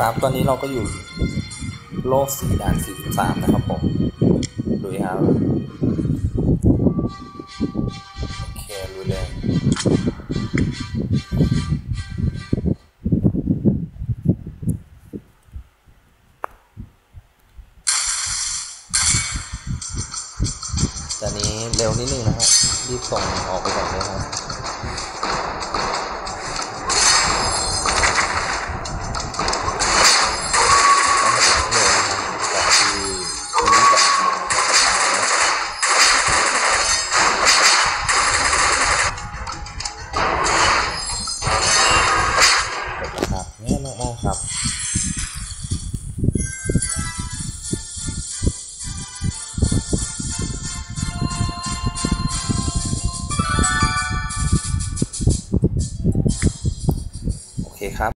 ครับ ตอนนี้เราก็อยู่โลกสีด่าน 43 นะครับผมลุยครับโอเคลุยเลยตอนนี้เร็วนิดนึงนะฮะรีบส่งออกไปก่อนเลยครับ ไม่เอครับโอเคครับ